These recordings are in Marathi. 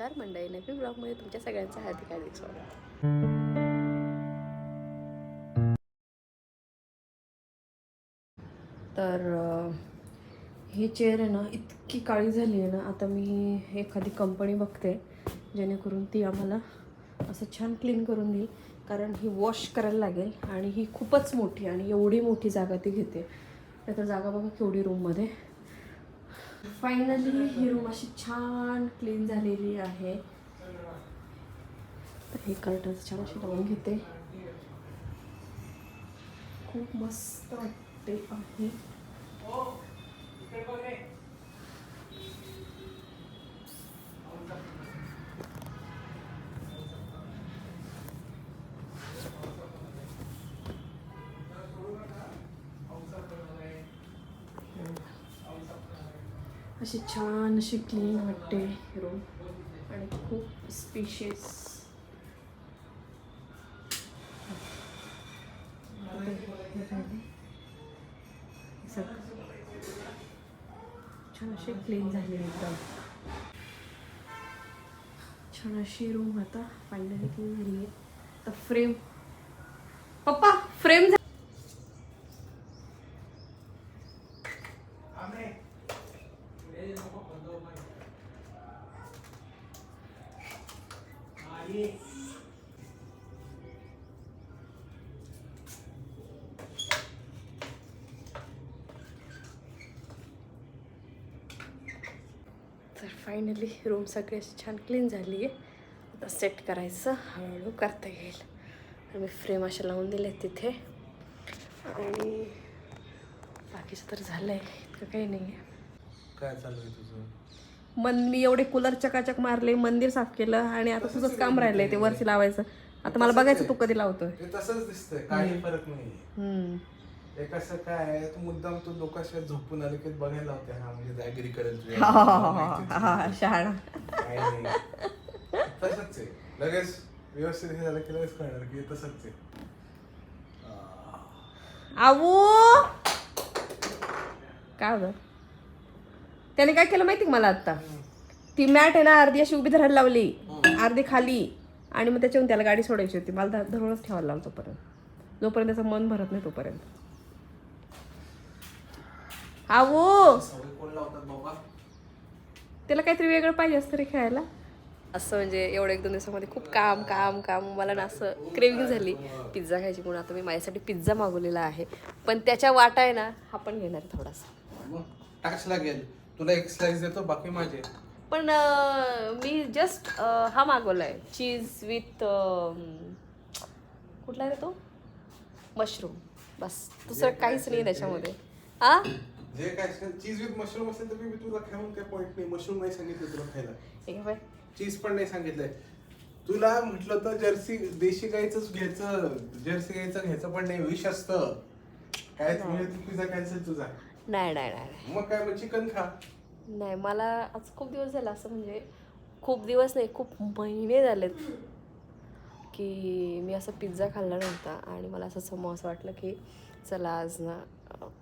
नमस्कार. मंडळी नवीन ब्लॉगमध्ये तुमच्या सगळ्यांचं हार्दिक हार्दिक स्वागत. तर ही चेअर आहे ना इतकी काळी झाली आहे ना आता मी एखादी कंपनी बघते जेणेकरून ती आम्हाला असं छान क्लीन करून देईल. कारण ही वॉश करायला लागेल आणि ही खूपच मोठी आणि एवढी मोठी जागा ती घेते. तर जागा बघा केवढी रूममध्ये फायनली ही रूम अशी छान क्लीन झालेली आहे. तर हे कर्टन्स छान अशी लावून घेते. खूप मस्त वाटते आहे. अशी छान अशी क्लीन वाटते रूम आणि खूप स्पेशियस छान अशी क्लीन झाली एकदम. छान अशी रूम आता. फायनली क्लीन झाली आहे. तर फ्रेम पप्पा फ्रेम तर फायनली रूम सगळी अशी छान क्लीन झाली आहे आता सेट करायचं हळूहळू करता येईल. मी फ्रेम अशा लावून दिले तिथे. आणि बाकीचं तर झालं आहे इतकं काही नाही आहे काय चालू आहे तुझं? मन मी एवढे कूलर चकाचक मारले मंदिर साफ केलं आणि आता तुझंच काम राहिलंय ते वरती लावायचं. आता मला बघायचं तू कधी लावतोय. ते तसंच दिसतंय काही फरक नाही हम्म. ते कसं काय आहे, तू मुद्दाम तू लोकांशिवाय झोपून आले की बघायला होते हा म्हणजे ऍग्री करेल तुझ्या. हा, हा, हा, हा, हा, हा, शहाणा काही नाही. तसंच आहे. लगेच व्यवस्थित हे झालं की लगेच कळणार की हे तसंच आहे. आवू! काय होतं त्याने काय केलं माहिती का मला आता ती मॅट आहे ना अर्धी अशी उभी धरायला लावली. अर्धी खाली. आणि मग त्याच्यावरून त्याला गाडी सोडायची होती. मला ध- धरूनच ठेवायला लावलं तोपर्यंत. जोपर्यंत त्याचं मन भरत नाही तोपर्यंत. आवू. त्याला काहीतरी वेगळं पाहिजे असतं रे खेळायला. असं म्हणजे एवढं एक दोन दिवसामध्ये खूप काम काम काम. मला ना असं क्रेविंग झाली. पिझ्झा खायची म्हणून. आता मी माझ्यासाठी पिझ्झा मागवलेला आहे. पण त्याच्या वाटा आहे ना हा पण घेणार थोडासा. लागेल तुला एक स्लाइस देतो बाकी माझे. पण मी जस्ट हा मागवला आहे चीज विथ कुठला आहे रे तो? मशरूम बस. दुसरं काहीच नाही त्याच्यामध्ये. हा जे काय चीज विथ मशरूम असेल तर मी तुला खाऊन काय पॉईंट नाही. मशरूम नाही सांगितलं तुला खायला. हे. चीज पण नाही सांगितलंय. तुला म्हटलं तर जर्सी देशी गाईच घ्यायचं जर्सी गाईचं घ्यायचं पण नाही. विष असतं. काय पिझ्झा कॅन्सल तुझा. नाही नाही नाही. मग काय मग चिकन खा. नाही मला आज खूप दिवस झाला असं म्हणजे खूप दिवस नाही खूप महिने झालेत की मी असं पिझ्झा खाल्ला नव्हता आणि मला असं समोर असं वाटलं की चला आज ना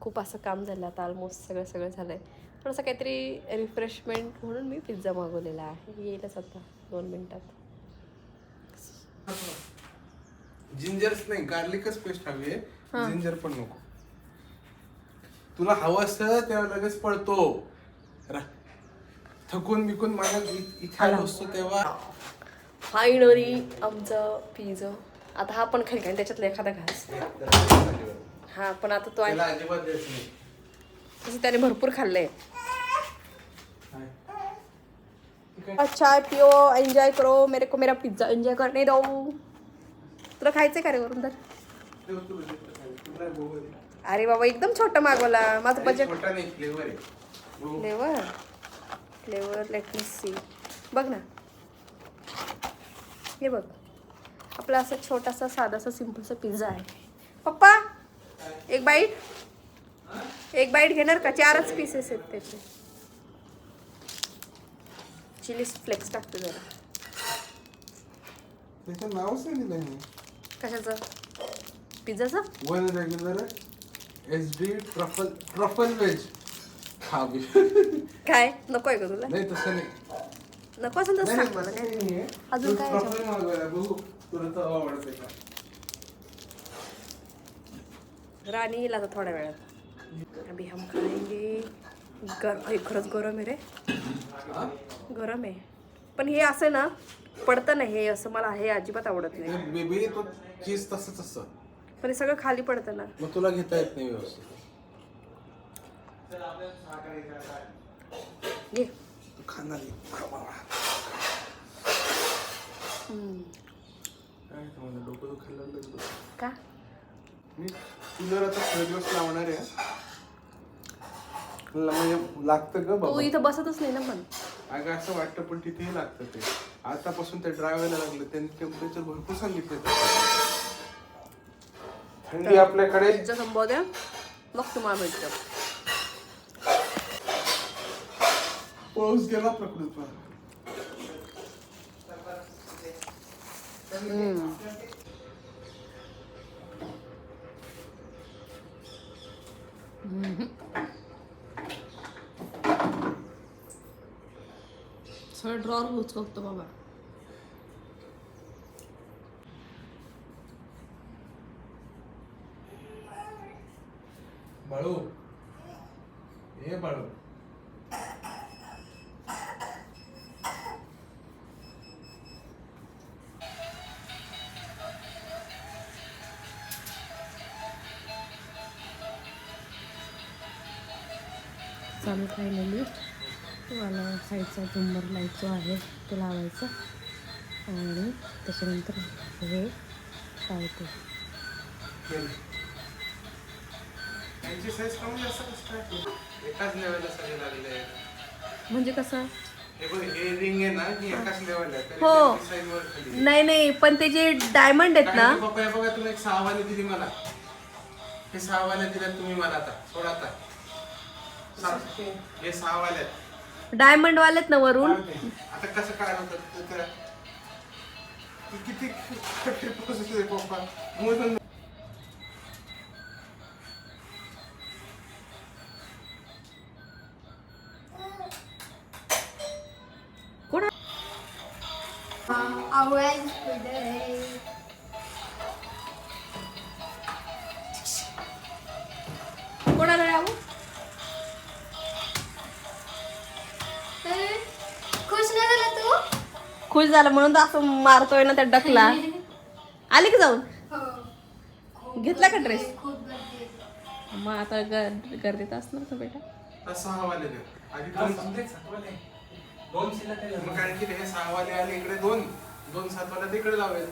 खूप असं काम झालं. आता ऑलमोस्ट सगळं सगळं झालं आहे थोडंसं काहीतरी रिफ्रेशमेंट म्हणून मी पिझ्झा मागवलेला आहे. येईलच आता दोन मिनटात. जिंजर्स नाही गार्लिकच पेस्ट हवी आहे. जिंजर पण नको. तुला हवं असतं तेव्हा लगेच पळतो. थकून बिकून माझ्या इथे आलो असतो तेव्हा. फायनली आमचं पिझ्झा आता हा पण खाली आणि त्याच्यातला एखादा घास. हा पण आता तो आहे त्याला अजिबात द्यायचं नाही. तसं त्याने भरपूर खाल्लंय. काय? चाय पिओ एंजॉय करो मेरे को मेरा पिज्जा एंजॉय करने दो. तुला खायचंय का रे वरून तर काय. आहे. अरे बाबा एकदम छोटा मागवला. माझं अरे बजेट छोटा नाही फ्लेवर आहे. बघू. Flavour flavour let me see बघ ना. हे बघ. आपला असं छोटासा साधासा सिम्पलसा पिझ्झा आहे. पप्पा! एक बाईट एक बाईट घेणार का? चारच पीसेस आहेत त्याचे. चिली फ्लेक्स टाकतो जरा. त्याचं नावच नाही. कशाचं? पिझ्झाचं? One regular S D truffle truffle हा बी. काय? नको आहे का तुला? नाही तसं नाही. नको असेल तर सांग मला नाही, काय. अजून काय proper मागवायला बघू. तुला तर आवडते का? राणी येईल आता थोड्या वेळात अभी हम खाएंगे गर खरंच गरम आहे रे हा? गरम आहे पण हे असं ना पडतं ना हे असं मला हे अजिबात आवडत नाही बेबी तो चीज तसंच असतं पण हे सगळं खाली पडतं ना मग तुला घेता येत नाही व्यवस्थित घे तू खाणार आहे. खा बाबा. हम्म. काय ते मला डोकं दुखायला लागलं बघ. का मी कूलर आता दिवस लावणार आहे मला म्हणजे लागतं ग तू बाबा. इथं बसतच नाही ना पण. अगं असं वाटतं पण तिथेही लागतं ते. आतापासून ते ड्राय व्हायला लागलं त्यांनी टेम्परेचर भरपूर सांगितलं थंडी आपल्याकडे. पिझ्झा संपव द्या. मग तुम्हाला भेटतं. पाऊस गेला प्रकृती हम्म. सगळं ड्रॉवर होच बघतो बाबा? बाळू. हे बाळू. चालू फायनली मला साईडचा झुंबर लाइट जो आहे तो लावायचा. आणि त्याच्यानंतर हे लावते. लागले म्हणजे कसं? हे नाही नाही पण ते जे डायमंड आहेत ना बघा तुम्ही एक सहा वाले दिली मला. हे सहा वाले दिले तुम्ही मला आता सोडा आता. सहा- हे सहा वाले आहेत डायमंड वालेत ना वरून? आता कसं काय होतं? ते किती कठीण पप्पा? मोजून खुश झाला म्हणून तर असं मारतोय ना त्या डकला. आली की जाऊन? घेतला का आहे. मग आता गर्दीत असणार का बेटा. आता सहा वाले दे आधी दोन हे आले इकडे दोन. दोन सात वाले तिकडे लावेल.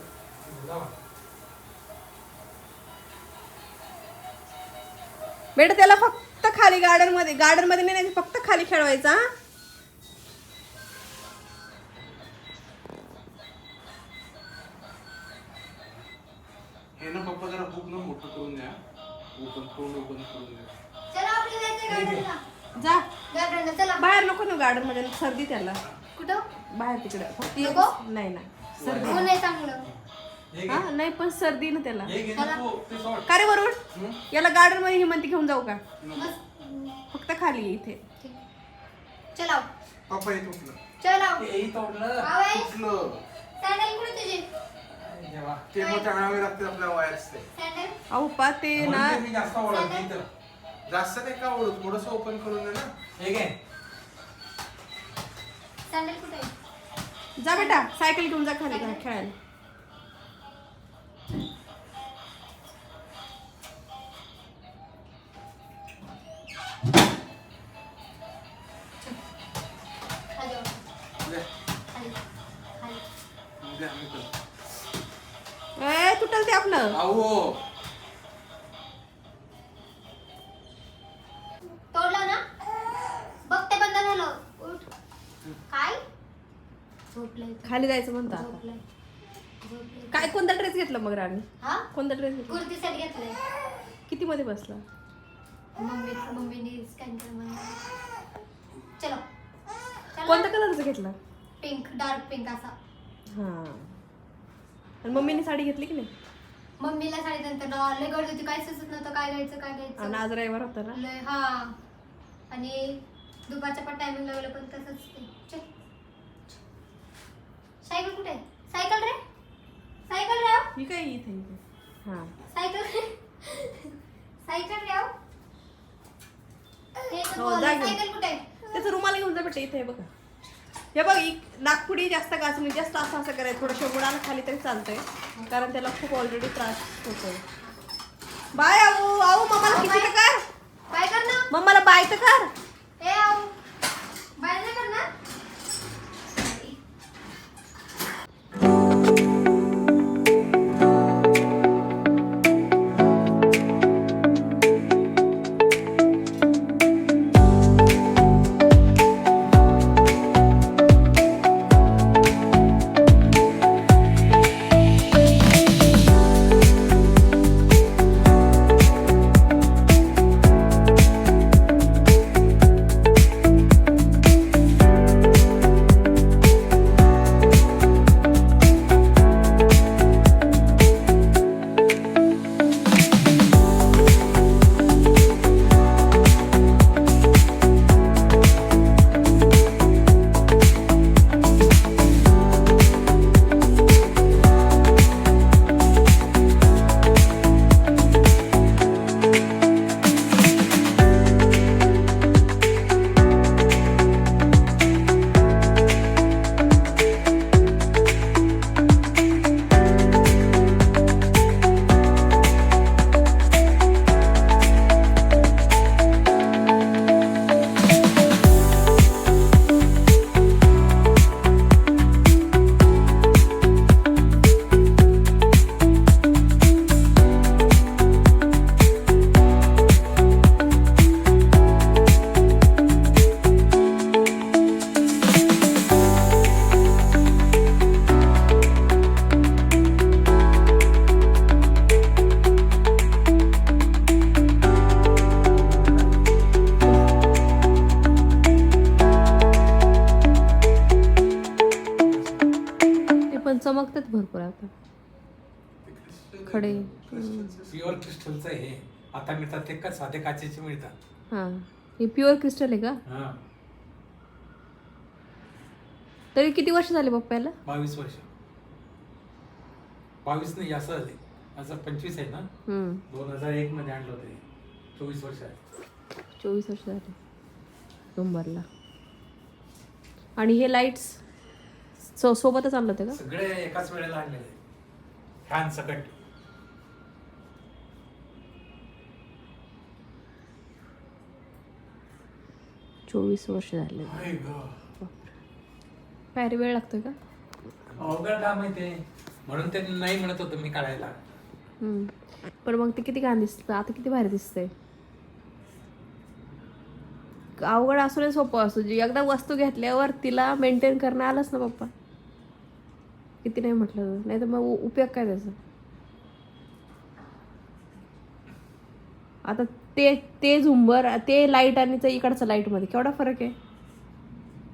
बेटा त्याला फक्त खाली गार्डनमध्ये गार्डनमध्ये नाही नाही, फक्त खाली खेळवायचा पप्पा जरा खूप ना मोठं करून द्या. ओपन करून ओपन करून द्या. चला आपलं जायचं गार्डनला जा. गार्डनला चला. बाहेर नको ना गार्डनमध्ये सर्दी त्याला. कुठं? बाहेर तिकडे. फक्त नको? नाही ना सर्दी. ऊन आहे चांगलं? हा नाही पण सर्दी ना त्याला. चला. का रे वरुण? याला गार्डनमध्ये ही म्हणते घेऊन जाऊ का? मस्त फक्त खाली इथे. ठीक. चला. पप्पा हे तुटलं चला तुटलं सॅन्डल कुठे तुझे? ते मग ते आणावे लागते आपल्या वायर्स ते. सॅन्डल अहो पा ते ना जास्त नाही का आवडत थोडस ओपन करून दे ना. कुठे आहे? जा बेटा सायकल घेऊन जा खाली जा खेळायला. खाली जाऊ. द्या, खाली खाली द्या, मी करतो. तुटल ते आपलं. अहो. तोडलं ना? बघ ते बंद झालं. उठ. काय? झोपलंय तो. खाली जायचं म्हणता आता. झोपलंय. झोपलंय. काय कोणता ड्रेस घेतला मग राणी? हा? कोणता ड्रेस घेतला? कुर्ती सेट घेतलंय. किती मध्ये बसला? मम्मी मम्मीने स्कॅन चलो. कोणत्या कलरचा घेतला? पिंक डार्क पिंक असा. हा. आणि मम्मीने साडी घेतली की नाही? मम्मीला साडी नंतर लय गरज होती. काय सुचत नव्हतं काय घ्यायचं काय घ्यायचं. आणि आज रविवार होता ना. लय हा. आणि दुपारच्या पण टायमिंग लागलं पण तसंच ते. सायकल कुठे सायकल रे? सायकल राव ही काय इथे इथे? हा. सायकल सायकल राव हो, सायकल कुठे त्याचं रुमाला घेऊन जा भेटते इथे बघा. हे बघ नागपुडी जास्त गाजून जास्त असं असं करायचं. थोडंसं बुडाला खाली तरी चालतंय. कारण त्याला खूप ऑलरेडी त्रास होतोय. बाय आऊ आऊ मम्माला किती तर कर. काय करणार मम्माला बाय तर कर. प्युअर क्रिस्टलचं हे. आता मिळतात ते का साधे काचेचे मिळतात. हां. हे प्युअर क्रिस्टल आहे का? हा. तरी किती वर्ष झाले पप्पाला बावीस वर्ष. बावीस नाही असं झाले असं पंचवीस आहे ना? हम्म. दोन हजार एक मध्ये आणलं होतं हे. चोवीस वर्ष आहे. चोवीस वर्ष झाले. नंबरला आणि हे लाईट्स सो सोबतच आणलं होतं का? सगळे एकाच वेळेला आणलेले. फॅन सकट. चोवीस वर्ष झाले. हाय ग. काय रे वेळ लागतोय का? अवघड काम आहे ते. म्हणून ते नाही म्हणत होतं मी काढायला. हम्म. पण मग ते किती घाण दिसतं आता किती भारी दिसतंय. अवघड असू नये सोपं असू जी एकदा वस्तू घेतल्यावर तिला मेंटेन करणं आलंच ना पप्पा. किती नाही म्हटलं नाही तर मग उ- उपयोग काय त्याचा? आता ते ते झुंबर ते लाइट आणि ते इकडचं लाईटमध्ये केवढा फरक आहे?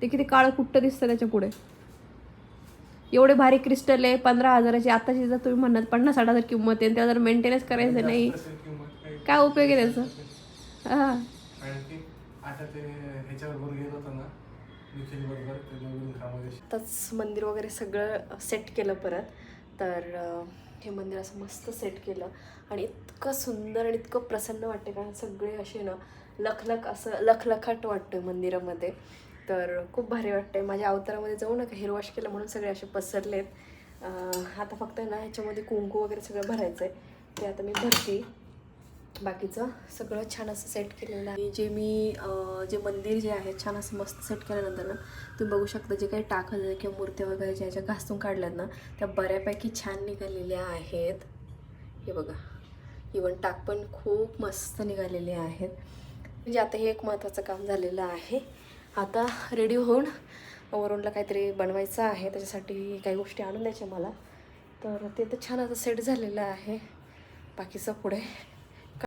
ते किती काळं कुट्ट दिसतं त्याच्या पुढे? एवढे भारी क्रिस्टल आहे पंधरा हजाराची. आताची जर तुम्ही म्हणत पन्नास साठ हजार किंमत आहे आणि त्याला जर मेंटेनन्स करायचं नाही काय उपयोग आहे त्याचा? हा. आताच मंदिर वगैरे सगळं सेट केलं परत. तर हे मंदिर असं मस्त सेट केलं. आणि इतकं सुंदर आणि इतकं प्रसन्न वाटते कारण सगळे असे ना लखलख असं लखलखाट वाटतं मंदिरामध्ये. तर खूप भारी वाटते माझ्या अवतारामध्ये जाऊ नका हिरवाश केलं म्हणून सगळे असे पसरलेत. आता फक्त ना ह्याच्यामध्ये कुंकू वगैरे सगळं भरायचं आहे ते आता मी भरते. बाकीचं सगळं छान असं सेट केलेलं आहे. जे मी जे मंदिर जे आहे छान असं मस्त सेट केल्यानंतर ना तुम्ही बघू शकता जे काही टाकलं किंवा मूर्त्या वगैरे ज्या ज्या घासून काढल्यात ना त्या बऱ्यापैकी छान निघालेल्या आहेत. हे बघा इवन टाक पण खूप मस्त निघालेले आहेत. म्हणजे आता हे एक महत्त्वाचं काम झालेलं आहे. आता रेडी होऊन वरूनला काहीतरी बनवायचं आहे त्याच्यासाठी काही गोष्टी आणून द्यायच्या मला. तर ते तर छान आता सेट झालेलं आहे. बाकीचं पुढे